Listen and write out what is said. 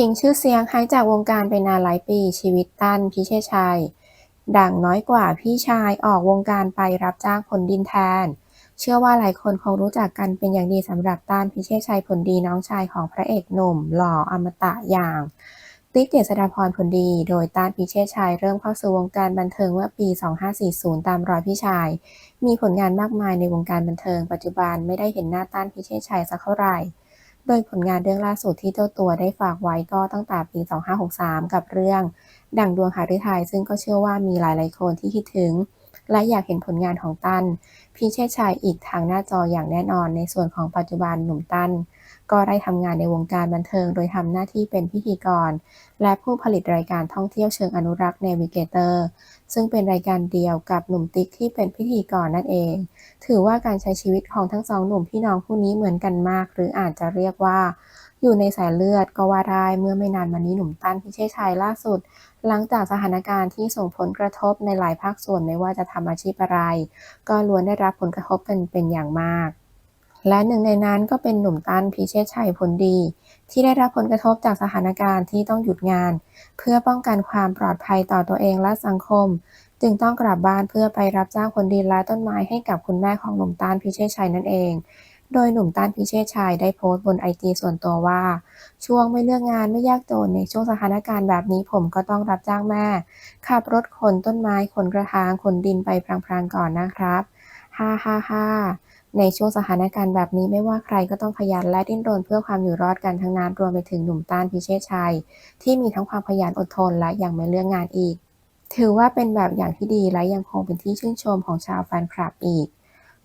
ทิ้งชื่อเสียงหายจากวงการไปนานหลายปีชีวิตตั้นพิเชษชัย ดังน้อยกว่าพี่ชายออกวงการไปรับจ้างผลดินแทน เชื่อว่าหลายคนคงรู้จักกันเป็นอย่างดีสำหรับต้านพิเชษชัยผลดีน้องชายของพระเอกหนุ่ม หล่ออมตะอย่าง ติ๊กเจษฎาพรผลดี โดยต้านพิเชษชัยเริ่มเข้าสู่วงการบันเทิงเมื่อปี 2540 ตามรอยพี่ชาย มีผลงานมากมายในวงการบันเทิง ปัจจุบันไม่ได้เห็นหน้าต้านพิเชษชัยสักเท่าไหร่ โดยผลงานเรื่องล่าสุดที่เจ้าตัวได้ฝากไว้ก็ตั้งแต่ปี 2563 กับเรื่อง ดั่งดวงหฤทัยซึ่งก็เชื่อว่ามีหลายๆคนที่คิดถึง และอยากเห็นผลงานของตั้นพิเชษชัยอีกทางหน้าจออย่างแน่นอน ในส่วนของปัจจุบันหนุ่มตั้นก็ได้ทำงานในวงการบันเทิง โดยทำหน้าที่เป็นพิธีกร และผู้ผลิตรายการท่องเที่ยวเชิงอนุรักษ์ Navigator ซึ่งเป็นรายการเดียวกับหนุ่มติ๊กที่เป็นพิธีกรนั่นเอง ถือว่าการใช้ชีวิตของทั้งสองหนุ่มพี่น้องคู่นี้เหมือนกันมาก หรืออาจจะเรียกว่า อยู่ในสายเลือดก็ว่าได้เมื่อไม่นานมานี้หนุ่มตั้นพิเชษชัยล่าสุด หลังจากสถานการณ์ที่ส่งผลกระทบในหลายภาคส่วนไม่ว่าจะทำอาชีพอะไร ก็ล้วนได้รับผลกระทบกันเป็นอย่างมาก และหนึ่งในนั้นก็เป็นหนุ่มตั้นพิเชษชัยผลดี ที่ได้รับผลกระทบจากสถานการณ์ที่ต้องหยุดงาน เพื่อป้องกันความปลอดภัยต่อตัวเองและสังคม จึงต้องกลับบ้านเพื่อไปรับจ้างขนดินและต้นไม้ให้กับคุณแม่ของหนุ่มตาลพิเชษชัยนั่นเอง โดยหนุ่มตาลพิเชษชัยได้โพสต์บนไอจีส่วนตัวว่า ช่วงไม่เลือกงานไม่ยากจนในช่วงสถานการณ์แบบนี้ผมก็ต้องรับจ้างแม่ ขับรถขนต้นไม้ขนกระถางขนดินไปพลางๆก่อนนะครับฮ่าฮ่าฮ่าในช่วงสถานการณ์แบบนี้ไม่ว่าใครก็ต้องขยันและดิ้นรนเพื่อความอยู่รอดกันทั้งนั้นรวมไปถึงหนุ่มต้านพิเชษชัย ที่มีทั้งความขยันอดทนและยังไม่เลือกงานอีก ถือว่าเป็นแบบอย่างที่ดีและยังคงเป็นที่ชื่นชมของชาวแฟนคลับอีก